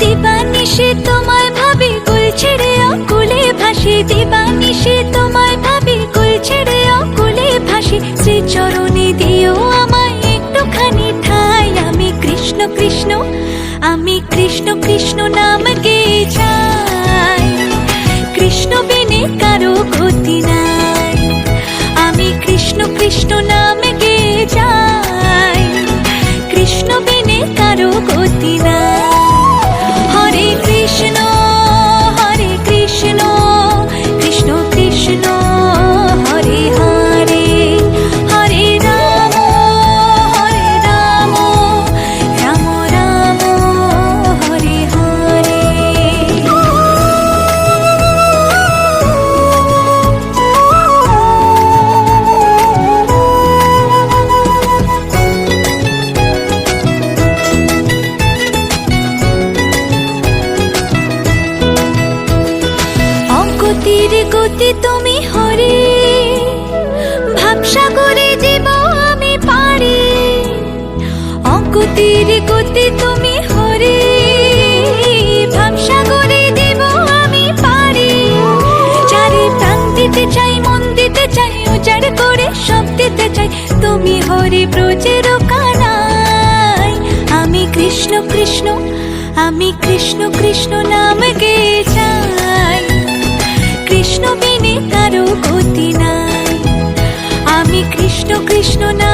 দিবানিশে তোমায় ভাবি কুল ছেড়ে ভাসি। ছেড়ে চরণে একটুখানি ঠাই। আমি কৃষ্ণ কৃষ্ণ, আমি কৃষ্ণ কৃষ্ণ নাম গে চাই। অগতির গতি তুমি হরে। ভাবসাগরে জীব আমি পারি। অগতির গতি তুমি হরে। ভাবসাগরে জীব আমি পারি। চারি প্রাণ দিতে চাই, মন দিতে চাই, উজাড় করে সব দিতে চাই, তুমি হরি ব্রজের কানাই আমি কৃষ্ণ কৃষ্ণ, আমি কৃষ্ণ কৃষ্ণ নাম গে যাই। কৃষ্ণ বিনে